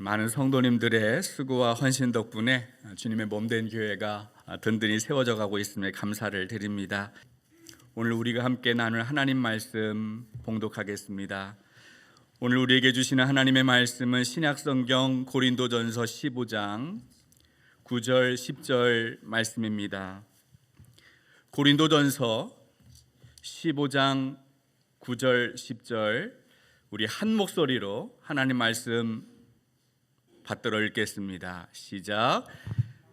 많은 성도님들의 수고와 헌신 덕분에 주님의 몸된 교회가 든든히 세워져 가고 있음에 감사를 드립니다. 오늘 우리가 함께 나눌 하나님 말씀 봉독하겠습니다. 오늘 우리에게 주시는 하나님의 말씀은 신약 성경 고린도전서 15장 9절 10절 말씀입니다. 고린도전서 15장 9절 10절 우리 한 목소리로 하나님 말씀 받들어 읽겠습니다. 시작.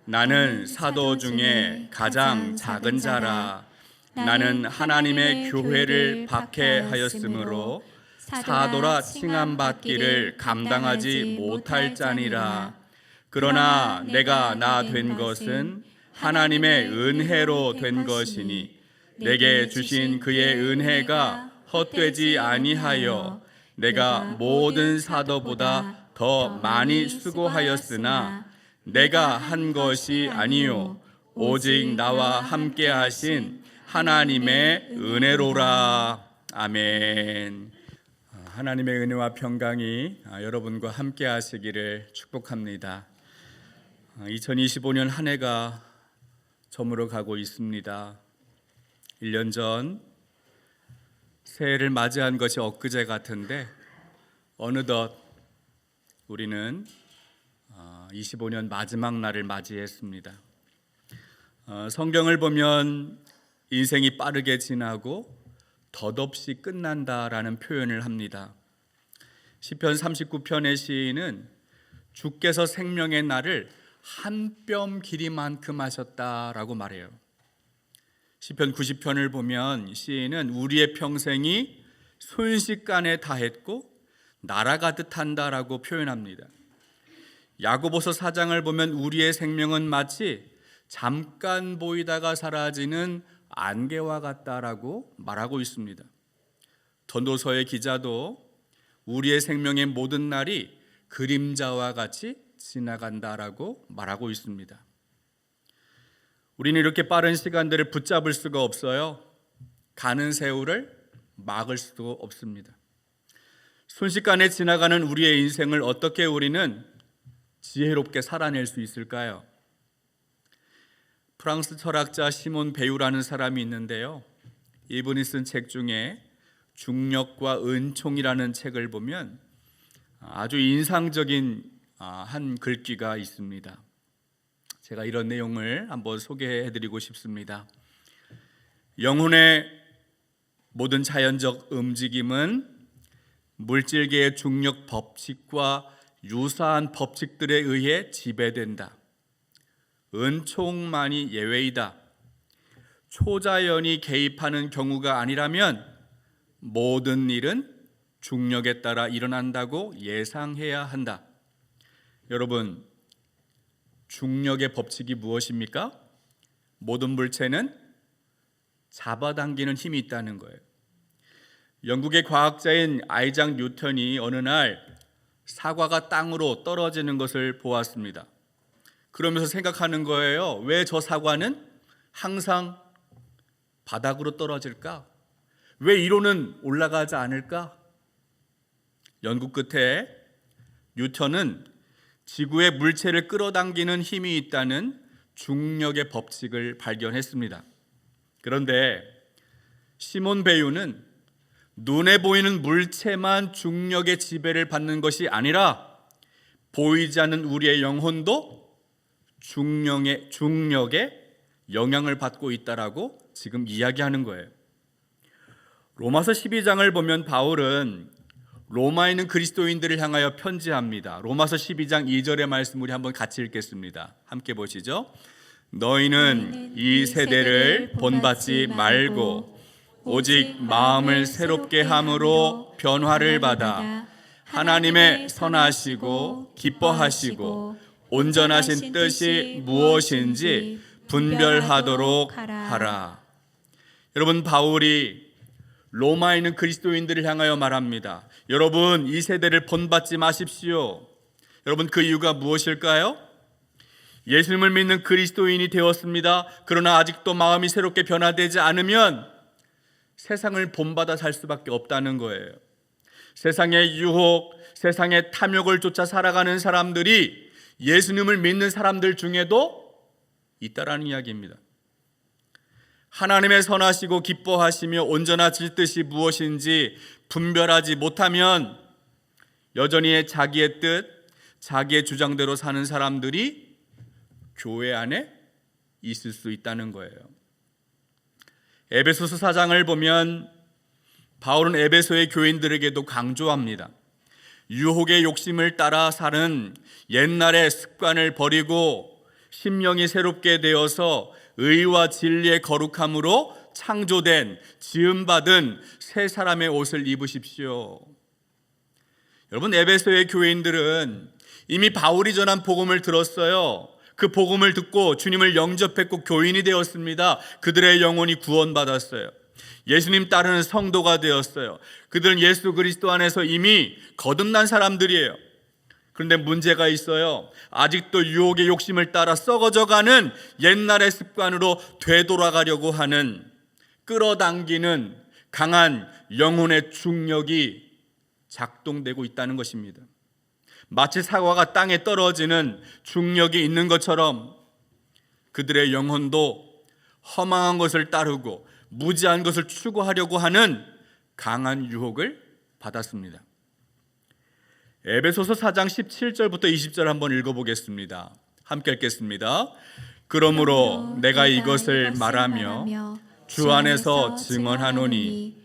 나는 사도 중에 가장 작은 자라. 나는 하나님의 교회를 박해하였으므로 사도라 칭함 받기를 감당하지 못할 자니라. 그러나 내가 나 된 것은 하나님의 은혜로 된 것이니 내게 주신 그의 은혜가 헛되지 아니하여 내가 모든 사도보다 더 많이 수고하였으나 내가 한 것이 아니요 오직 나와 함께 하신 하나님의 은혜로라 아멘. 하나님의 은혜와 평강이 여러분과 함께 하시기를 축복합니다. 2025년 한 해가 저물어 가고 있습니다. 1년 전 새해를 맞이한 것이 엊그제 같은데 어느덧 우리는 25년 마지막 날을 맞이했습니다. 어, 성경을 보면 인생이 빠르게 지나고 덧없이 끝난다라는 표현을 합니다. 시편 39편의 시인은 주께서 생명의 날을 한 뼘 길이만큼 하셨다라고 말해요. 시편 90편을 보면 시인은 우리의 평생이 순식간에 다했고 날아가듯 한다라고 표현합니다. 야고보서 4장을 보면 우리의 생명은 마치 잠깐 보이다가 사라지는 안개와 같다라고 말하고 있습니다. 전도서의 기자도 우리의 생명의 모든 날이 그림자와 같이 지나간다라고 말하고 있습니다. 우리는 이렇게 빠른 시간들을 붙잡을 수가 없어요. 가는 세월을 막을 수도 없습니다. 순식간에 지나가는 우리의 인생을 어떻게 우리는 지혜롭게 살아낼 수 있을까요? 프랑스 철학자 시몬 베유라는 사람이 있는데요. 이분이 쓴 책 중에 중력과 은총이라는 책을 보면 아주 인상적인 한 글귀가 있습니다. 제가 이런 내용을 한번 소개해 드리고 싶습니다. 영혼의 모든 자연적 움직임은 물질계의 중력 법칙과 유사한 법칙들에 의해 지배된다. 은총만이 예외이다. 초자연이 개입하는 경우가 아니라면 모든 일은 중력에 따라 일어난다고 예상해야 한다. 여러분, 중력의 법칙이 무엇입니까? 모든 물체는 잡아당기는 힘이 있다는 거예요. 영국의 과학자인 아이작 뉴턴이 어느 날 사과가 땅으로 떨어지는 것을 보았습니다. 그러면서 생각하는 거예요. 왜 저 사과는 항상 바닥으로 떨어질까? 왜 이로는 올라가지 않을까? 연구 끝에 뉴턴은 지구의 물체를 끌어당기는 힘이 있다는 중력의 법칙을 발견했습니다. 그런데 시몬 베유는 눈에 보이는 물체만 중력의 지배를 받는 것이 아니라 보이지 않는 우리의 영혼도 중력의 중력의 영향을 받고 있다라고 지금 이야기하는 거예요. 로마서 12장을 보면 바울은 로마에 있는 그리스도인들을 향하여 편지합니다. 로마서 12장 2절의 말씀 우리 한번 같이 읽겠습니다. 함께 보시죠. 너희는 이 세대를 본받지 말고 오직 마음을 새롭게 함으로 변화를 받아 하나님의 선하시고 기뻐하시고 온전하신 뜻이 무엇인지 분별하도록 하라. 여러분 바울이 로마에 있는 그리스도인들을 향하여 말합니다. 여러분 이 세대를 본받지 마십시오. 여러분 그 이유가 무엇일까요? 예수님을 믿는 그리스도인이 되었습니다. 그러나 아직도 마음이 새롭게 변화되지 않으면 세상을 본받아 살 수밖에 없다는 거예요. 세상의 유혹, 세상의 탐욕을 쫓아 살아가는 사람들이 예수님을 믿는 사람들 중에도 있다라는 이야기입니다. 하나님의 선하시고 기뻐하시며 온전하실 뜻이 무엇인지 분별하지 못하면 여전히 자기의 뜻, 자기의 주장대로 사는 사람들이 교회 안에 있을 수 있다는 거예요. 에베소서 4장을 보면 바울은 에베소의 교인들에게도 강조합니다. 유혹의 욕심을 따라 사는 옛날의 습관을 버리고 심령이 새롭게 되어서 의와 진리의 거룩함으로 창조된 지음받은 새 사람의 옷을 입으십시오. 여러분 에베소의 교인들은 이미 바울이 전한 복음을 들었어요. 그 복음을 듣고 주님을 영접했고 교인이 되었습니다. 그들의 영혼이 구원받았어요. 예수님 따르는 성도가 되었어요. 그들은 예수 그리스도 안에서 이미 거듭난 사람들이에요. 그런데 문제가 있어요. 아직도 유혹의 욕심을 따라 썩어져가는 옛날의 습관으로 되돌아가려고 하는 끌어당기는 강한 영혼의 중력이 작동되고 있다는 것입니다. 마치 사과가 땅에 떨어지는 중력이 있는 것처럼 그들의 영혼도 허망한 것을 따르고 무지한 것을 추구하려고 하는 강한 유혹을 받았습니다. 에베소서 4장 17절부터 20절 한번 읽어보겠습니다. 함께 읽겠습니다. 그러므로 내가 이것을 말하며 주 안에서 증언하노니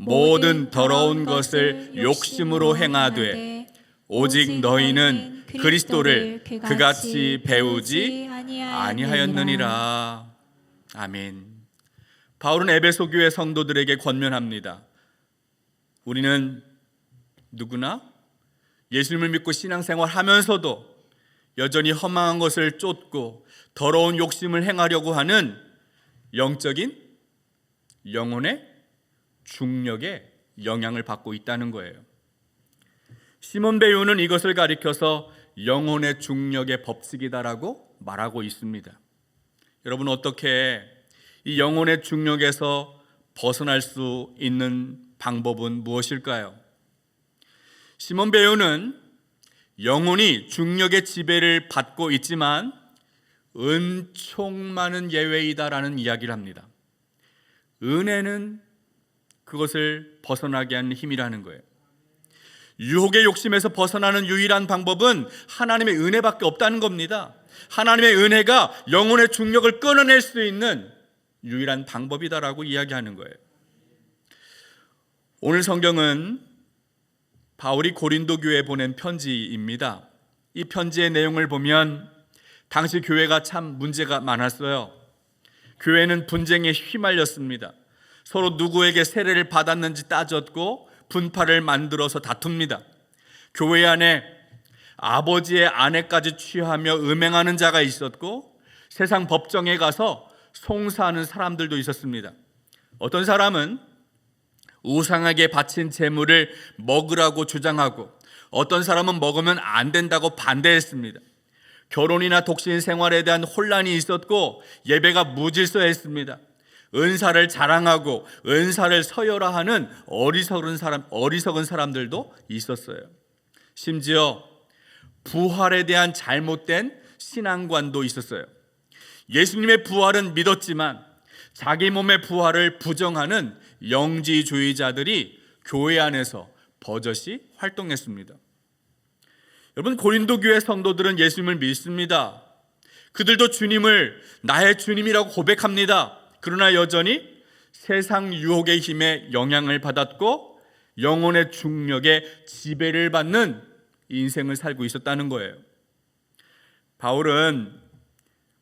모든 더러운 것을 욕심으로 행하되 오직 너희는 그리스도를 그같이 배우지 아니하였느니라. 아멘. 바울은 에베소 교회 성도들에게 권면합니다. 우리는 누구나 예수님을 믿고 신앙생활 하면서도 여전히 허망한 것을 쫓고 더러운 욕심을 행하려고 하는 영적인 영혼의 중력에 영향을 받고 있다는 거예요. 시몬 배우는 이것을 가리켜서 영혼의 중력의 법칙이다라고 말하고 있습니다. 여러분 어떻게 이 영혼의 중력에서 벗어날 수 있는 방법은 무엇일까요? 시몬 배우는 영혼이 중력의 지배를 받고 있지만 은총만은 예외이다라는 이야기를 합니다. 은혜는 그것을 벗어나게 하는 힘이라는 거예요. 유혹의 욕심에서 벗어나는 유일한 방법은 하나님의 은혜밖에 없다는 겁니다. 하나님의 은혜가 영혼의 중력을 끊어낼 수 있는 유일한 방법이다라고 이야기하는 거예요. 오늘 성경은 바울이 고린도 교회에 보낸 편지입니다. 이 편지의 내용을 보면 당시 교회가 참 문제가 많았어요. 교회는 분쟁에 휘말렸습니다. 서로 누구에게 세례를 받았는지 따졌고 분파를 만들어서 다툽니다. 교회 안에 아버지의 아내까지 취하며 음행하는 자가 있었고 세상 법정에 가서 송사하는 사람들도 있었습니다. 어떤 사람은 우상에게 바친 재물을 먹으라고 주장하고 어떤 사람은 먹으면 안 된다고 반대했습니다. 결혼이나 독신 생활에 대한 혼란이 있었고 예배가 무질서했습니다. 은사를 자랑하고 은사를 서열화하는 어리석은 사람 어리석은 사람들도 있었어요. 심지어 부활에 대한 잘못된 신앙관도 있었어요. 예수님의 부활은 믿었지만 자기 몸의 부활을 부정하는 영지주의자들이 교회 안에서 버젓이 활동했습니다. 여러분 고린도 교회 성도들은 예수님을 믿습니다. 그들도 주님을 나의 주님이라고 고백합니다. 그러나 여전히 세상 유혹의 힘에 영향을 받았고 영혼의 중력에 지배를 받는 인생을 살고 있었다는 거예요. 바울은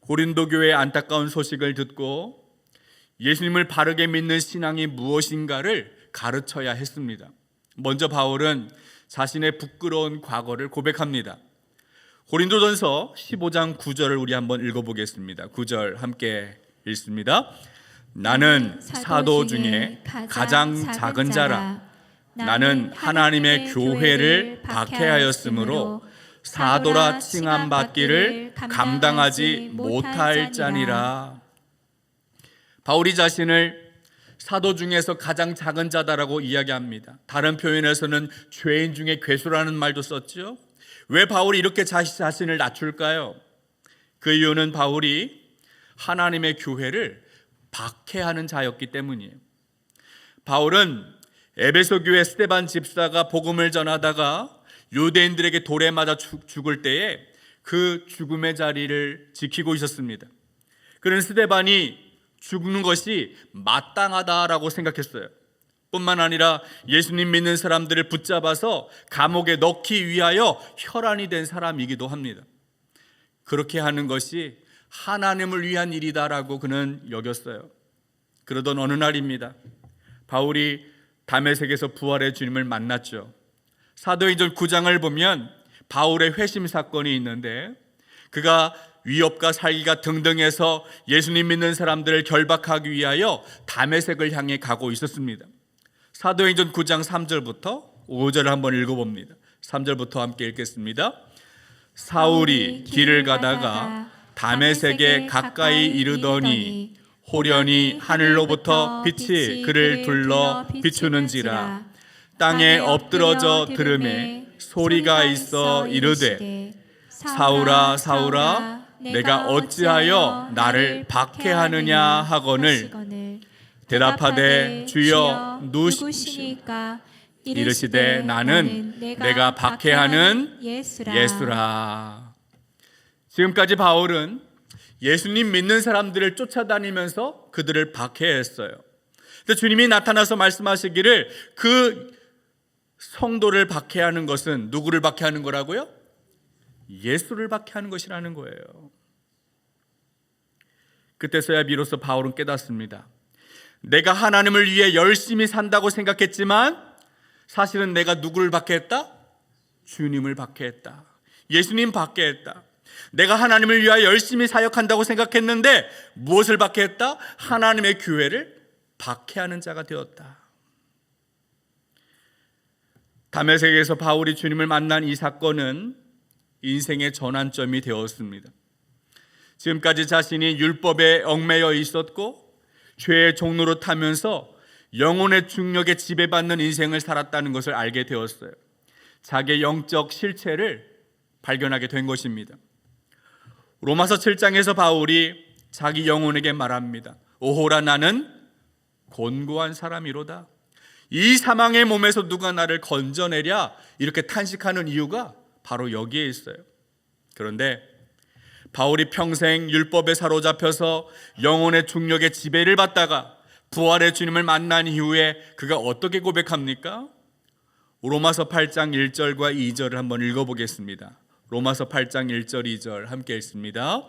고린도 교회의 안타까운 소식을 듣고 예수님을 바르게 믿는 신앙이 무엇인가를 가르쳐야 했습니다. 먼저 바울은 자신의 부끄러운 과거를 고백합니다. 고린도전서 15장 9절을 우리 한번 읽어보겠습니다. 9절 함께 읽습니다. 나는 사도 중에 가장 작은 자라. 나는 하나님의 교회를 박해하였으므로 사도라 칭함 받기를 감당하지 못할 자니라. 바울이 자신을 사도 중에서 가장 작은 자다라고 이야기합니다. 다른 표현에서는 죄인 중에 괴수라는 말도 썼죠. 왜 바울이 이렇게 자신 자신을 낮출까요? 그 이유는 바울이 하나님의 교회를 박해하는 자였기 때문이에요. 바울은 에베소 교회 스테반 집사가 복음을 전하다가 유대인들에게 돌에 맞아 죽- 죽을 때에 그 죽음의 자리를 지키고 있었습니다. 그는 스테반이 죽는 것이 마땅하다라고 생각했어요. 뿐만 아니라 예수님 믿는 사람들을 붙잡아서 감옥에 넣기 위하여 혈안이 된 사람이기도 합니다. 그렇게 하는 것이 하나님을 위한 일이다라고 그는 여겼어요. 그러던 어느 날입니다. 바울이 담에색에서 부활의 주님을 만났죠. 사도행전 9장을 보면 바울의 회심 사건이 있는데 그가 위협과 살기가 등등해서 예수님 믿는 사람들을 결박하기 위하여 담에색을 향해 가고 있었습니다. 사도행전 9장 3절부터 5절을 한번 읽어봅니다. 3절부터 함께 읽겠습니다. 사울이 길을 가다가 담에색에 가까이 이르더니 호련히 하늘로부터 빛이 그를 둘러 비추는지라. 땅에 엎드러져 들음에 소리가 있어 이르되 사울아 사울아 내가 어찌하여 나를 박해하느냐 하거늘? 대답하되 주여 누구시니까? 이르시되 나는 내가 박해하는 예수라. 지금까지 바울은 예수님 믿는 사람들을 쫓아다니면서 그들을 박해했어요. 근데 주님이 나타나서 말씀하시기를 그 성도를 박해하는 것은 누구를 박해하는 거라고요? 예수를 박해하는 것이라는 거예요. 그때서야 비로소 바울은 깨닫습니다. 내가 하나님을 위해 열심히 산다고 생각했지만 사실은 내가 누구를 박해했다? 주님을 박해했다. 예수님 박해했다. 내가 하나님을 위하여 열심히 사역한다고 생각했는데 무엇을 박해했다? 하나님의 교회를 박해하는 자가 되었다. 담에색에서 바울이 주님을 만난 이 사건은 인생의 전환점이 되었습니다. 지금까지 자신이 율법에 얽매여 있었고 죄의 종로로 타면서 영혼의 중력에 지배받는 인생을 살았다는 것을 알게 되었어요. 자기의 영적 실체를 발견하게 된 것입니다. 로마서 7장에서 바울이 자기 영혼에게 말합니다. 오호라 나는 곤고한 사람이로다. 이 사망의 몸에서 누가 나를 건져내랴 이렇게 탄식하는 이유가 바로 여기에 있어요. 그런데 바울이 평생 율법에 사로잡혀서 영혼의 중력의 지배를 받다가 부활의 주님을 만난 이후에 그가 어떻게 고백합니까? 로마서 8장 1절과 2절을 한번 읽어보겠습니다. 로마서 8장 1절 2절 함께 읽습니다.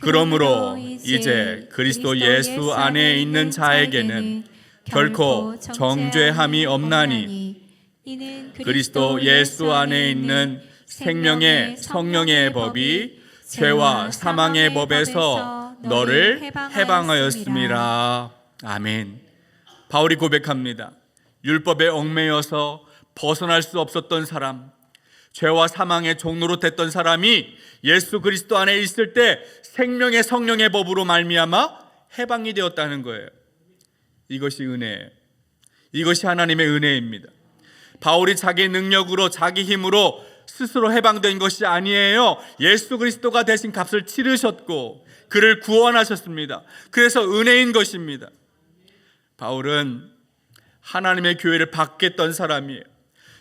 그러므로 이제 그리스도 예수 안에 있는 자에게는 결코 정죄함이 없나니 그리스도 예수 안에 있는 생명의 성령의 법이 죄와 사망의 법에서 너를 해방하였습니다. 아멘. 바울이 고백합니다. 율법에 얽매여서 벗어날 수 없었던 사람, 죄와 사망의 종로로 됐던 사람이 예수 그리스도 안에 있을 때 생명의 성령의 법으로 말미암아 해방이 되었다는 거예요. 이것이 은혜. 이것이 하나님의 은혜입니다. 바울이 자기 능력으로 자기 힘으로 스스로 해방된 것이 아니에요. 예수 그리스도가 대신 값을 치르셨고 그를 구원하셨습니다. 그래서 은혜인 것입니다. 바울은 하나님의 교회를 받겠던 사람이에요.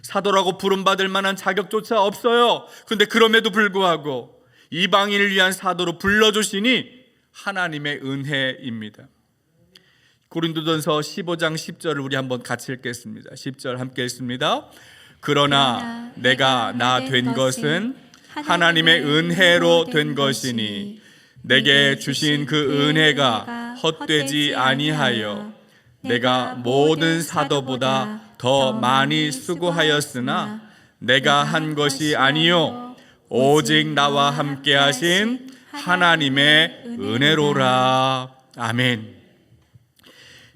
사도라고 부름받을 만한 자격조차 없어요. 근데 그럼에도 불구하고 이방인을 위한 사도로 불러주시니 하나님의 은혜입니다. 고린도전서 15장 10절을 우리 한번 같이 읽겠습니다. 10절 함께 읽습니다. 그러나 내가 나 된 것은 하나님의 은혜로 된 것이니 내게 주신 그 은혜가 헛되지 아니하여 내가 모든 사도보다 더 많이 수고하였으나 내가 한 것이 아니요 오직 나와 함께 하신 하나님의 은혜로라. 아멘.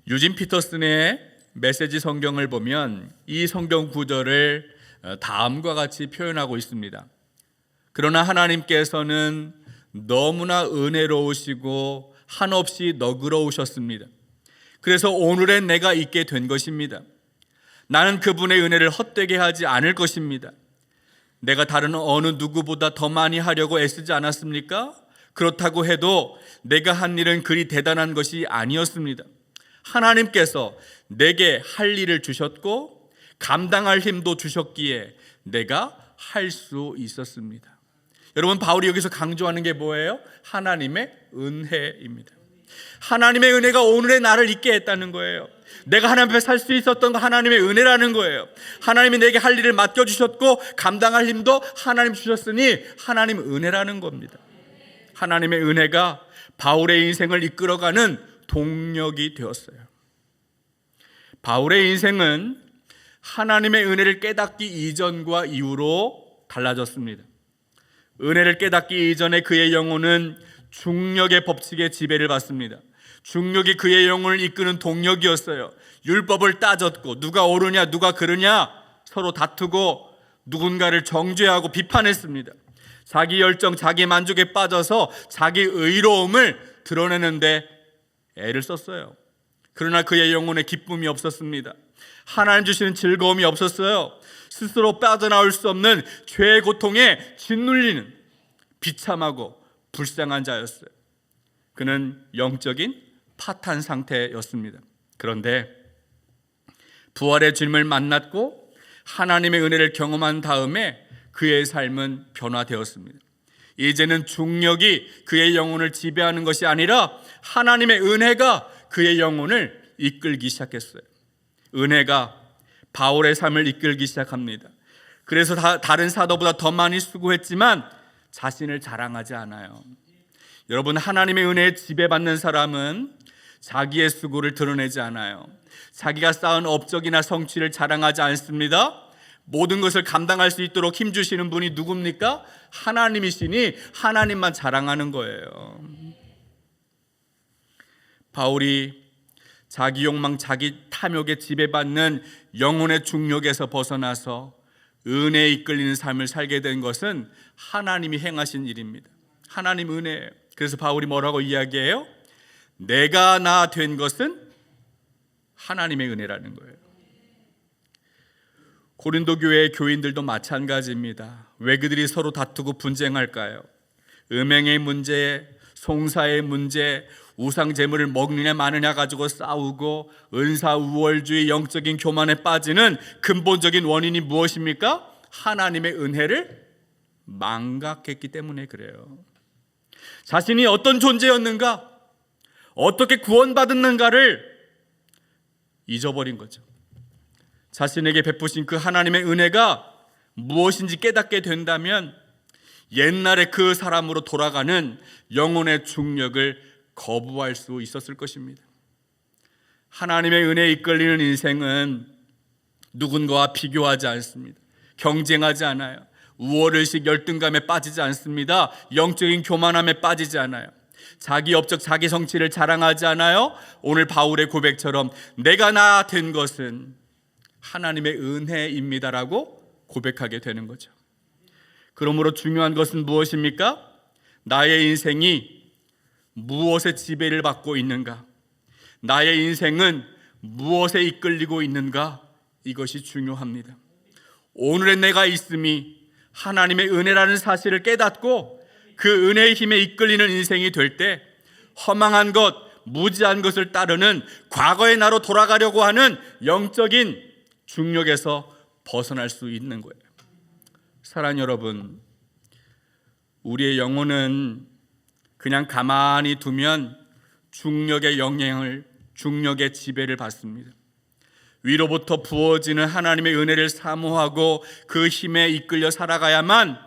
유진 피터슨의 메시지 성경을 보면 이 성경 구절을 어, 다음과 같이 표현하고 있습니다. 그러나 하나님께서는 너무나 은혜로우시고 한없이 너그러우셨습니다. 그래서 오늘의 내가 있게 된 것입니다. 나는 그분의 은혜를 헛되게 하지 않을 것입니다. 내가 다른 어느 누구보다 더 많이 하려고 애쓰지 않았습니까? 그렇다고 해도 내가 한 일은 그리 대단한 것이 아니었습니다. 하나님께서 내게 할 일을 주셨고 감당할 힘도 주셨기에 내가 할 수 있었습니다. 여러분 바울이 여기서 강조하는 게 뭐예요? 하나님의 은혜입니다. 하나님의 은혜가 오늘의 나를 있게 했다는 거예요. 내가 하나님 앞에 살 수 있었던 거 하나님의 은혜라는 거예요. 하나님이 내게 할 일을 맡겨 주셨고 감당할 힘도 하나님 주셨으니 하나님 은혜라는 겁니다. 하나님의 은혜가 바울의 인생을 이끌어가는 동력이 되었어요. 바울의 인생은 하나님의 은혜를 깨닫기 이전과 이후로 달라졌습니다. 은혜를 깨닫기 이전에 그의 영혼은 중력의 법칙에 지배를 받습니다. 중력이 그의 영혼을 이끄는 동력이었어요. 율법을 따졌고 누가 옳으냐 누가 그르냐 서로 다투고 누군가를 정죄하고 비판했습니다. 자기 열정, 자기 만족에 빠져서 자기 의로움을 드러내는데 애를 썼어요. 그러나 그의 영혼에 기쁨이 없었습니다. 하나님 주시는 즐거움이 없었어요. 스스로 빠져나올 수 없는 죄의 고통에 짓눌리는 비참하고 불쌍한 자였어요. 그는 영적인 파탄 상태였습니다. 그런데 부활의 주님을 만났고 하나님의 은혜를 경험한 다음에 그의 삶은 변화되었습니다. 이제는 중력이 그의 영혼을 지배하는 것이 아니라 하나님의 은혜가 그의 영혼을 이끌기 시작했어요. 은혜가 바울의 삶을 이끌기 시작합니다. 그래서 다, 다른 사도보다 더 많이 수고했지만 자신을 자랑하지 않아요. 여러분 하나님의 은혜에 지배받는 사람은 자기의 수고를 드러내지 않아요. 자기가 쌓은 업적이나 성취를 자랑하지 않습니다. 모든 것을 감당할 수 있도록 힘 주시는 분이 누굽니까? 하나님이시니 하나님만 자랑하는 거예요. 바울이 자기 욕망, 자기 탐욕에 지배받는 영혼의 중력에서 벗어나서 은혜에 이끌리는 삶을 살게 된 것은 하나님이 행하신 일입니다. 하나님 은혜예요. 그래서 바울이 뭐라고 이야기해요? 내가 나 된 것은 하나님의 은혜라는 거예요. 고린도 교회의 교인들도 마찬가지입니다. 왜 그들이 서로 다투고 분쟁할까요? 음행의 문제, 송사의 문제, 우상 제물을 먹느냐 마느냐 가지고 싸우고 은사 우월주의 영적인 교만에 빠지는 근본적인 원인이 무엇입니까? 하나님의 은혜를 망각했기 때문에 그래요. 자신이 어떤 존재였는가? 어떻게 구원받았는가를 잊어버린 거죠. 자신에게 베푸신 그 하나님의 은혜가 무엇인지 깨닫게 된다면 옛날에 그 사람으로 돌아가는 영혼의 중력을 거부할 수 있었을 것입니다. 하나님의 은혜에 이끌리는 인생은 누군가와 비교하지 않습니다. 경쟁하지 않아요. 우월의식 열등감에 빠지지 않습니다. 영적인 교만함에 빠지지 않아요. 자기 업적, 자기 성취를 자랑하지 않아요. 오늘 바울의 고백처럼 내가 나 된 것은 하나님의 은혜입니다라고 고백하게 되는 거죠. 그러므로 중요한 것은 무엇입니까? 나의 인생이 무엇의 지배를 받고 있는가? 나의 인생은 무엇에 이끌리고 있는가? 이것이 중요합니다. 오늘의 내가 있음이 하나님의 은혜라는 사실을 깨닫고 그 은혜의 힘에 이끌리는 인생이 될 때 허망한 것, 무지한 것을 따르는 과거의 나로 돌아가려고 하는 영적인 중력에서 벗어날 수 있는 거예요. 사랑 여러분, 우리의 영혼은 그냥 가만히 두면 중력의 영향을 중력의 지배를 받습니다. 위로부터 부어지는 하나님의 은혜를 사모하고 그 힘에 이끌려 살아가야만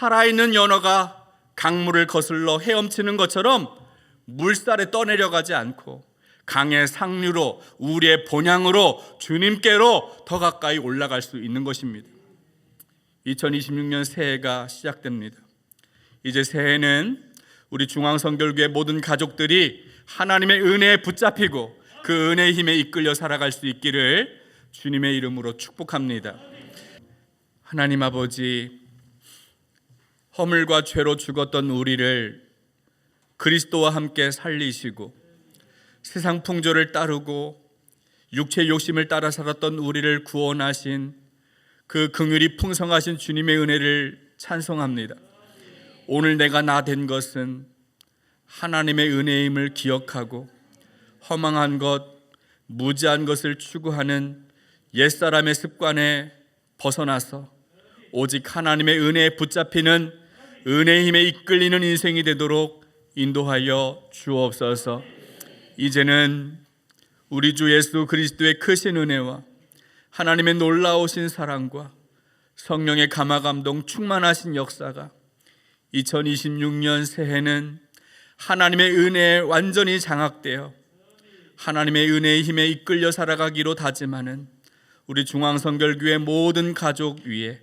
살아있는 연어가 강물을 거슬러 헤엄치는 것처럼 물살에 떠내려가지 않고 강의 상류로 우리의 본향으로 주님께로 더 가까이 올라갈 수 있는 것입니다. 2026년 새해가 시작됩니다. 이제 새해는 우리 중앙성결교회 모든 가족들이 하나님의 은혜에 붙잡히고 그 은혜의 힘에 이끌려 살아갈 수 있기를 주님의 이름으로 축복합니다. 하나님 아버지 허물과 죄로 죽었던 우리를 그리스도와 함께 살리시고 세상 풍조를 따르고 육체 욕심을 따라 살았던 우리를 구원하신 그 긍휼이 풍성하신 주님의 은혜를 찬송합니다. 오늘 내가 나 된 것은 하나님의 은혜임을 기억하고 허망한 것, 무지한 것을 추구하는 옛사람의 습관에 벗어나서 오직 하나님의 은혜에 붙잡히는 은혜의 힘에 이끌리는 인생이 되도록 인도하여 주옵소서. 이제는 우리 주 예수 그리스도의 크신 은혜와 하나님의 놀라우신 사랑과 성령의 감화 감동 충만하신 역사가 2026년 새해는 하나님의 은혜에 완전히 장악되어 하나님의 은혜의 힘에 이끌려 살아가기로 다짐하는 우리 중앙성결교회 모든 가족 위에